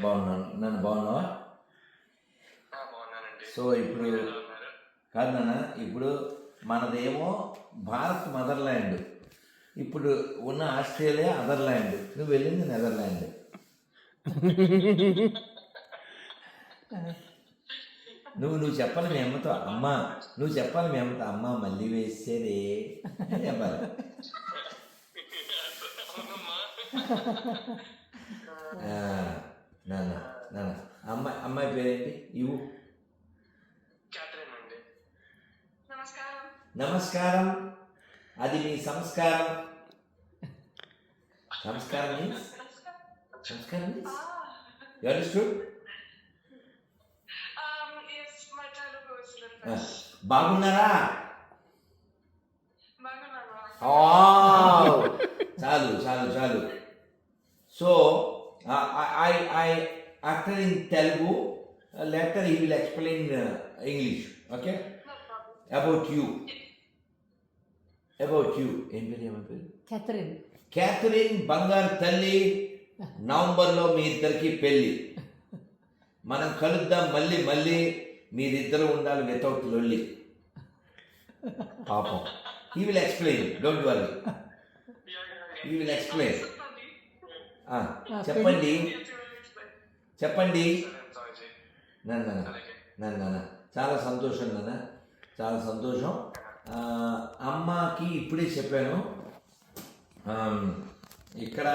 బాగున్నాను నన్ను బాగున్నావా? సో ఇప్పుడు కాదు నాన్న ఇప్పుడు మనదేమో భారత్ మదర్లాండ్. ఇప్పుడు ఉన్న ఆస్ట్రేలియా అదర్లాండ్. నువ్వు వెళ్ళింది నెదర్లాండ్. నువ్వు నువ్వు చెప్పాలి మీ అమ్మతో అమ్మ నువ్వు చెప్పాలి మీ అమ్మతో అమ్మ మళ్ళీ వేసేదే అని చెప్పాలి. ఆ, నాన్న నాన్న అమ్మాయి అమ్మాయి పేరేంటి అండి నమస్కారం నమస్కారం అది మీ సంస్కారం సంస్కారం మీన్స్ సంస్కారం మీన్స్ యు అండర్స్టూడ్. బాగున్నారా చాలు చాలు చాలు so I I after in Telugu letter he will explain English okay. About you about you ఏం పేరు ఏమని పేరు? కెథరిన్ క్యాథరిన్ బంగారు తల్లి నవంబర్లో మీ ఇద్దరికి పెళ్ళి. మనం కలుద్దాం మళ్ళీ మళ్ళీ మీరిద్దరు ఉండాలి వితౌట్ లొల్లి. పాపం. He will explain don't worry He will explain. చెప్పండి. చెప్పండి. నన్ను నాన్న. చాలా సంతోషం నాన్న. చాలా సంతోషం. ఆ, అమ్మకి ఇప్పుడే చెప్పాను. ఇక్కడ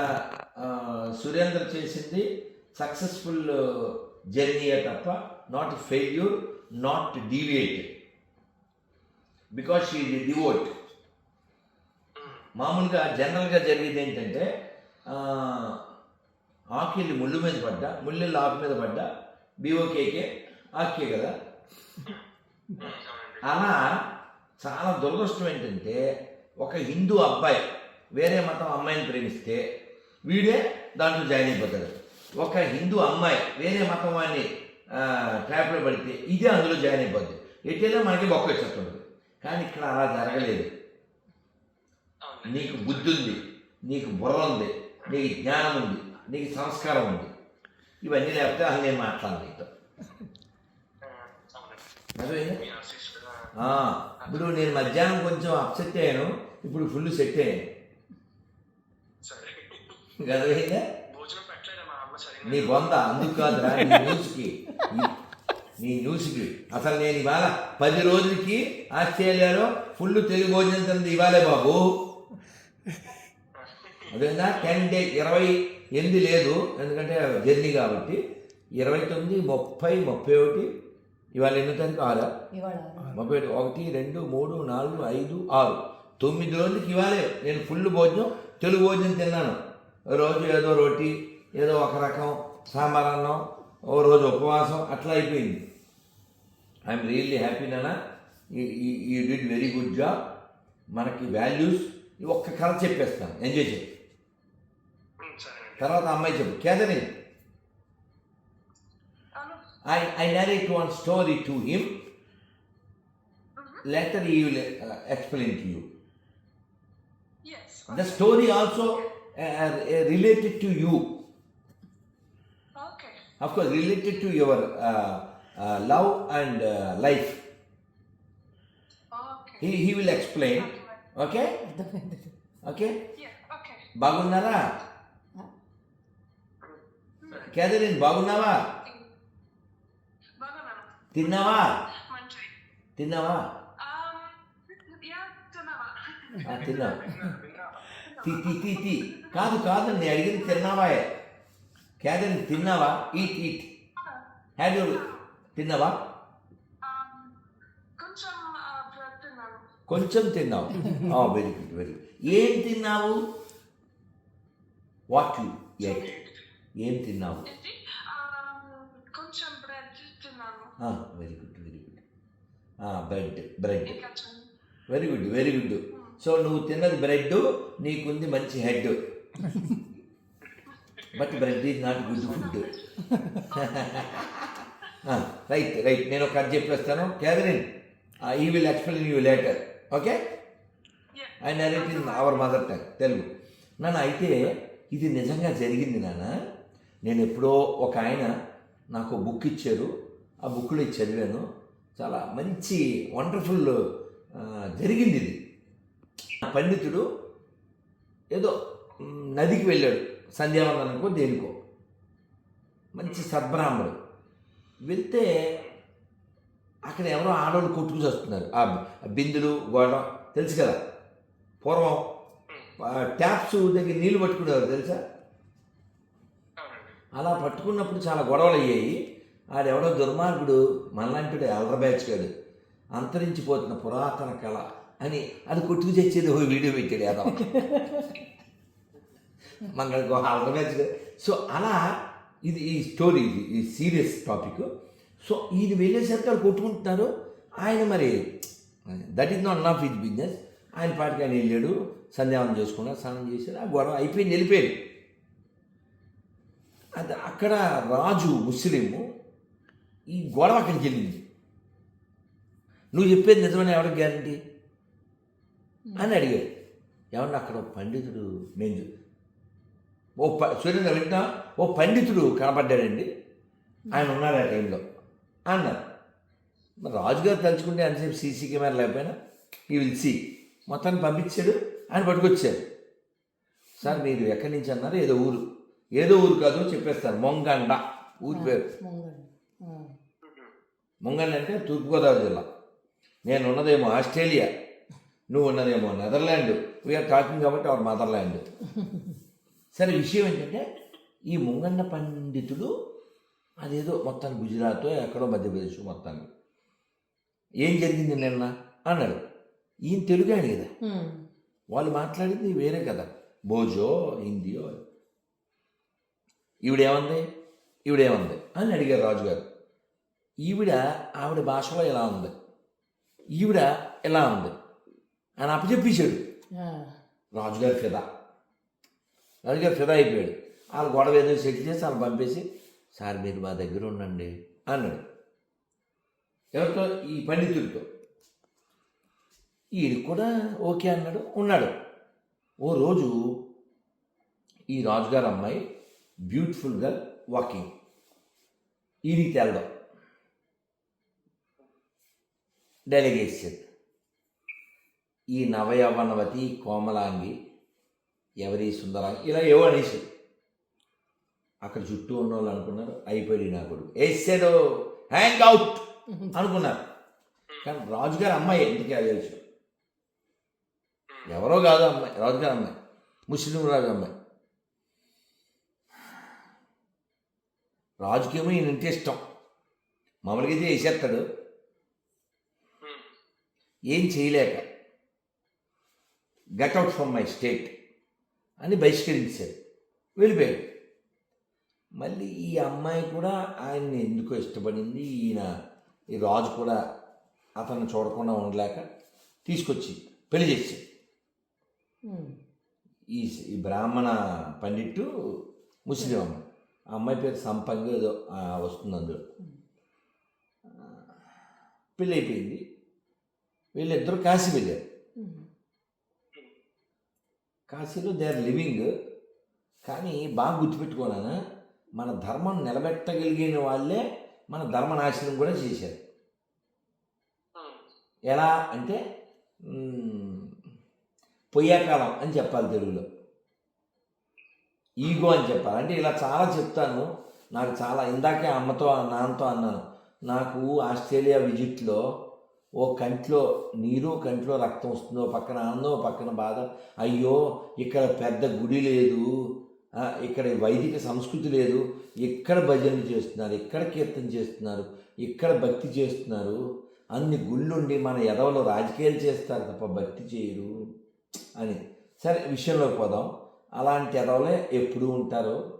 ఆ, సురేంద్ర చేసింది సక్సెస్ఫుల్ జర్నీయే తప్ప not failure not deviate because she devote మామూలుగా జనరల్గా జరిగేది ఏంటంటే ఆ, ఆకిళ్ళు ముళ్ళు మీద పడ్డా ముళ్ళెళ్ళు ఆకు మీద పడ్డా? బీఓకేకే ఆకే కదా. అలా చాలా దురదృష్టం ఏంటంటే ఒక హిందూ అబ్బాయి వేరే మతం అమ్మాయిని ప్రేమిస్తే వీడే దాంట్లో జాయిన్ అయిపోతాడు. ఒక హిందూ అమ్మాయి వేరే మతం వాడిని ట్రాప్లో పడితే ఇదే అందులో జాయిన్ అయిపోద్ది. ఎట్టేదో మనకి బొక్క వచ్చేస్తుంది కానీ ఇక్కడ అలా జరగలేదు. నీకు బుద్ధి ఉంది నీకు బుర్ర ఉంది నీకు జ్ఞానం ఉంది నీకు సంస్కారం ఉంది ఇవన్నీ లేకపోతే అసలు నేను మాట్లాడను నీతో. ఆ, అవునండి అర్థమైందా? మీ ఆశీస్సులు ఆ, ఇప్పుడు నేను మధ్యాహ్నం కొంచెం అప్సెట్ అయ్యాను ఇప్పుడు ఫుల్ సెట్ అయ్యాను. సరిగ్గా? నీ బొంద అందుకు కాదురా నీ న్యూస్కి. నీ- న్యూస్కి. అసలు నేను ఇవాళ పది రోజులకి ఆస్ట్రేలియాలో ఫుల్ తెలుగు భోజనం తిన్నది ఇవాళే బాబు. అదేనా? టెన్ డే ఇరవై ఎనిమిది లేదు. ఎందుకంటే జర్నీ కాబట్టి ఇరవై తొమ్మిది ముప్పై ముప్పై ఒకటి ఇవాళ ఎన్నో తారీఖు? ఆరా? ఇవాళ. ముప్పై ఒకటి ఒకటి రెండు మూడు నాలుగు ఐదు ఆరు. తొమ్మిది రోజులకి ఇవ్వాలే నేను ఫుల్ భోజనం తెలుగు భోజనం తిన్నాను. రోజు ఏదో రోటీ ఏదో ఒక రకం సాంబార్ అన్నం ఓ రోజు ఉపవాసం అట్లా అయిపోయింది. ఐఎమ్ రియల్లీ హ్యాపీ నాన్న. You did very good job మనకి వాల్యూస్ ఒక్క కథ చెప్పేస్తాను. ఎంజాయ్ చేయి. ఉమ్, సరేనండి తర్వాత అమ్మాయి చెప్పు కేదరి అవును. I, I narrate one story to him. Later he will uh, explain to you. Yes. The okay. story also uh, uh, related to you. Okay. Of course, related to your uh, uh, love and uh, life. Okay. He, he will explain. Okay? అర్థమైంది Okay? Yeah, okay. బాగున్నారా Catherine బాగున్నావా. తిన్నావా. తిన్నావా? తిన్నావా? తి తి తి తి. కాదు కాదు నేను అడిగింది తిన్నావా? కేదరిన్ తిన్నావా? Eat eat. హ్యాడ్ యూ తిన్నావా? కొంచెం తిన్నావు. Very good very good. ఏం తిన్నావు? What you ate? ఏం తిన్నావు? కొంచెం bread తిన్నాను. Very good very good bread bread. Very good very good so నువ్వు తిన్నది బ్రెడ్ నీకుంది మంచి head. But bread is not good food right right నేను ఒక కథ చెప్పేస్తాను. Catherine he will explain you later okay. I narrate in our mother tongue Telugu నాన్న అయితే ఇది నిజంగా జరిగింది నాన్న నేను ఎప్పుడో ఒక ఆయన నాకు బుక్ ఇచ్చారు. ఆ బుక్లో చదివాను. చాలా మంచి వండర్ఫుల్ జరిగింది ఇది. పండితుడు ఏదో నదికి వెళ్ళాడు. సంధ్యావందనకో దేనికో. మంచి సద్బ్రాహ్మడు. వెళ్తే అక్కడ ఎవరో ఆడవాళ్ళు కొట్టుకు వస్తున్నారు ఆ బిందులు గోడ తెలుసు కదా? పూర్వం ట్యాప్స్ దగ్గర నీళ్ళు పట్టుకునేవారు తెలుసా? అలా పట్టుకున్నప్పుడు చాలా గొడవలు అయ్యాయి ఆడెవడో దుర్మార్గుడు మనలాంటి అల్రబ్యాచ్గాడు అంతరించిపోతున్న పురాతన కళ అని అది కొట్టుకు తెచ్చేది ఓ వీడియో పెట్టాడు ఏదో మనకు అల్రబ్యాచ్ సో అలా ఇది ఈ స్టోరీ ఇది ఈ సీరియస్ టాపిక్. సో ఇది వెళ్ళేసరికి వాళ్ళు కొట్టుకుంటున్నారు. ఆయన మరి that is not of his business. ఆయన పాటికి ఆయన వెళ్ళాడు సంధ్యావనం చేసుకున్నాడు స్నానం చేశాడు ఆ గొడవ అయిపోయింది వెళ్ళిపోయాడు. అది అక్కడ రాజు ముస్లిము ఈ గొడవ అక్కడికి వెళ్ళింది. నువ్వు చెప్పేది నిజమని ఎవరికి గ్యారంటీ అని అడిగాడు. ఏమన్నా అక్కడ పండితుడు నేను ఓ ప సూర్యుడు వింటా ఓ పండితుడు కనపడ్డాడండి. ఆయన ఉన్నాడు ఆ టైంలో. అన్నారు. మరి రాజుగారు తలుచుకుంటే అంతసేపు సీసీ కెమెరా లేకపోయినా ఈ విల్ సీ. మొత్తాన్ని పంపించాడు ఆయన పట్టుకొచ్చాడు. సార్ మీరు ఎక్కడి నుంచి అన్నారు? ఏదో ఊరు. ఏదో ఊరు కాదు చెప్పేస్తారు. మొంగండ. ఊరి పేరు. ముంగండి. అంటే తూర్పుగోదావరి జిల్లా. నేను ఉన్నదేమో ఆస్ట్రేలియా. నువ్వు ఉన్నదేమో నెదర్లాండ్. వీఆర్ టాకింగ్ కాబట్టి అవర్ మదర్లాండ్ సరే విషయం ఏంటంటే ఈ ముంగండ పండితుడు అదేదో మొత్తానికి గుజరాత్ ఎక్కడో మధ్యప్రదేశ్ మొత్తానికి ఏం జరిగింది నిన్న? అన్నాడు. ఈయన తెలుగు ఆయన కదా. వాళ్ళు మాట్లాడింది వేరే కదా. భోజో హిందీయో ఈవిడేమంది? ఈవిడేమంది? అని అడిగారు రాజుగారు. ఈవిడ ఆవిడ భాషలో ఎలా ఉంది? ఈవిడ ఎలా ఉంది? అని అప్పచెప్పేశాడు. ఆ. రాజుగారు ఫిదా. రాజుగారు ఫిదా అయిపోయాడు. వాళ్ళు గొడవ ఏదో సెటిల్ చేసి వాళ్ళు పంపేసి సార్ మీరు మా దగ్గర ఉండండి అన్నాడు. ఎవరితో? ఈ పండితుడితో. ఈయన కూడా ఓకే అన్నాడు ఉన్నాడు. ఓ రోజు ఈ రాజుగారు అమ్మాయి బ్యూటిఫుల్ గర్ల్ వాకింగ్ ఈయనకి తెలడం డెలిగేషన్ ఈ నవయవనవతి కోమలాంగి ఎవరి సుందరాంగి ఇలా ఏవో అనేసి అక్కడ చుట్టూ ఉన్న వాళ్ళు అనుకున్నారు అయిపోయి నా కొడుకు. వేసాడు హ్యాంగ్ అవుట్ అనుకున్నారు. కానీ రాజుగారి అమ్మాయి ఎందుకే అది తెలుసు? ఎవరో కాదు అమ్మాయి రాజుగారి అమ్మాయి. ముస్లిం రాజు అమ్మాయి. రాజుకేమో ఈయన అంటే ఇష్టం. మామూలుగా అయితే వేసేస్తాడు. ఏం చేయలేక got out from my state అని బహిష్కరించారు వెళ్ళిపోయాడు. మళ్ళీ ఈ అమ్మాయి కూడా ఆయన్ని ఎందుకో ఇష్టపడింది ఈయన ఈ రాజు కూడా అతన్ని చూడకుండా ఉండలేక తీసుకొచ్చి పెళ్ళి చేశాడు. ఈ ఈ బ్రాహ్మణ పండిట్టు ముస్లిం అమ్మాయి ఆ అమ్మాయి పేరు సంపంగి ఏదో వస్తుంది అందులో. పెళ్ళి అయిపోయింది వీళ్ళిద్దరూ కాశీ వెళ్ళారు. కాశీలో దే ఆర్ లివింగ్. కానీ బాగా గుర్తుపెట్టుకోనా మన ధర్మం నిలబెట్టగలిగిన వాళ్ళే మన ధర్మ నాశనం కూడా చేశారు. ఎలా అంటే పొయ్యాకాలం అని చెప్పాలి తెలుగులో. ఈగో అని చెప్పాలి. అంటే ఇలా చాలా చెప్తాను. నాకు చాలా ఇందాకే అమ్మతో నాన్నతో అన్నాను. నాకు ఆస్ట్రేలియా విజిట్లో ఓ కంట్లో నీరు కంట్లో రక్తం వస్తుందో పక్కన ఆనందం ఓ పక్కన బాధ. అయ్యో ఇక్కడ పెద్ద గుడి లేదు. ఇక్కడ వైదిక సంస్కృతి లేదు. ఇక్కడ భజనలు చేస్తున్నారు. ఇక్కడ కీర్తన చేస్తున్నారు. ఇక్కడ భక్తి చేస్తున్నారు. అన్ని గుళ్ళుండి మన ఎదవలో రాజకీయాలు చేస్తారు తప్ప భక్తి చేయరు అని. సరే విషయంలోకి పోదాం. అలాంటి ఎదవలే ఎప్పుడు ఉంటారో.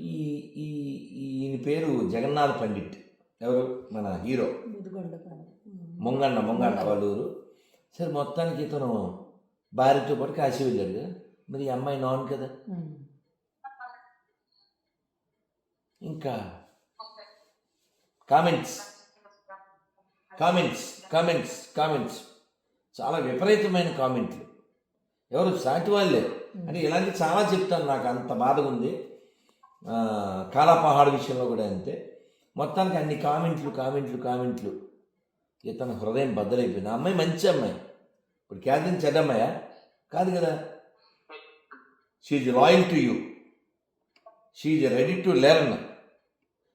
ఈ ఈ ఈయన పేరు జగన్నాథ్ పండిట్. ఎవరు? మన హీరో. మొంగన్న మొంగన్న వాళ్ళ ఊరు సరే మొత్తానికి ఇతను భార్యతో పాటు కాశీ వెళ్ళాడు మరి అమ్మాయి నాన్ కదా. ఇంకా కామెంట్స్. Comments comments comments. చాలా విపరీతమైన కామెంట్లు. ఎవరు? సాటి వాళ్ళే. అంటే ఇలాంటి చాలా చెప్తాను నాకు అంత బాధగా ఉంది కాలాపహాడ్ విషయంలో కూడా అంతే. మొత్తానికి అన్ని కామెంట్లు కామెంట్లు కామెంట్లు. ఇతను హృదయం బద్దలైపోయింది. ఆ అమ్మాయి మంచి అమ్మాయి. ఇప్పుడు క్యాథరిన్ చెడ్డ అమ్మాయా? కాదు కదా. She's loyal to you she's ready to learn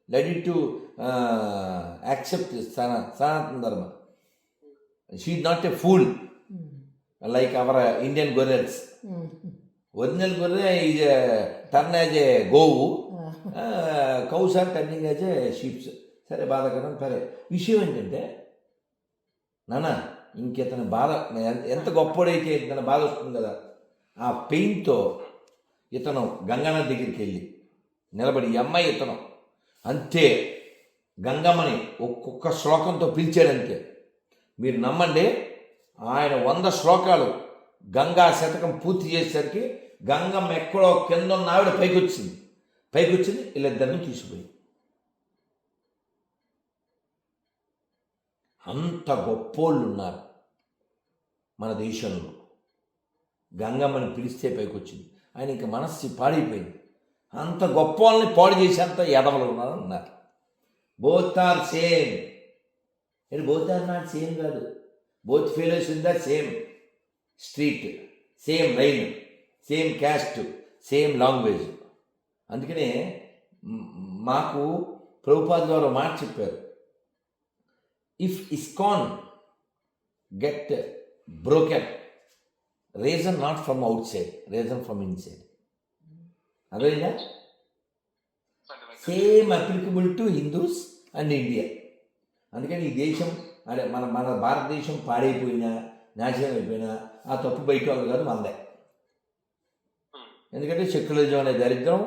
ready to accept Sana Sanatana Dharma she's not a fool. Like our Indian గొర్రెల్స్ original గొర్రె ఈజ్ టర్న్ యాజ్ ఏ గోవు. Cows are turning as a sheeps సరే బాధకరం సరే విషయం ఏంటంటే నాన్న ఇంకితని బాధ ఎంత గొప్పోడైతే ఇతను బాధ వస్తుంది కదా ఆ పెయిన్తో ఇతను గంగన్న దగ్గరికి వెళ్ళి నిలబడి అమ్మాయి ఇతను అంతే గంగమ్మని ఒక్కొక్క శ్లోకంతో పిలిచాడంతే మీరు నమ్మండి ఆయన వంద శ్లోకాలు గంగా శతకం పూర్తి చేసేసరికి గంగమ్మ ఎక్కడో కింద ఉన్న ఆవిడ పైకి వచ్చింది పైకి వచ్చింది వీళ్ళిద్దరిని తీసుకుపోయి అంత గొప్పోళ్ళు ఉన్నారు మన దేశంలో. గంగమ్మని పిలిస్తే పైకి వచ్చింది ఆయన ఇంక మనస్సు పాడైపోయింది. అంత గొప్ప వాళ్ళని పాడు చేసేంత ఎదవలు ఉన్నారు అన్నారు. Both are same. ఇది బోత్ ఆర్ నాట్ సేమ్ కాదు. Both fail in the same. Street same line same caste same language. అందుకనే మాకు ప్రభుపాద ద్వారా మాట చెప్పారు. If ISKCON get broken reason not from outside reason from inside అదేనా same applicable to Hindus and India అందుకని ఈ దేశం అదే మన మన భారతదేశం పాడైపోయినా నాశనం అయిపోయినా ఆ తప్పు బయట వాళ్ళు కాదు మనదే ఎందుకంటే సెక్యులరిజం అనే దరిద్రం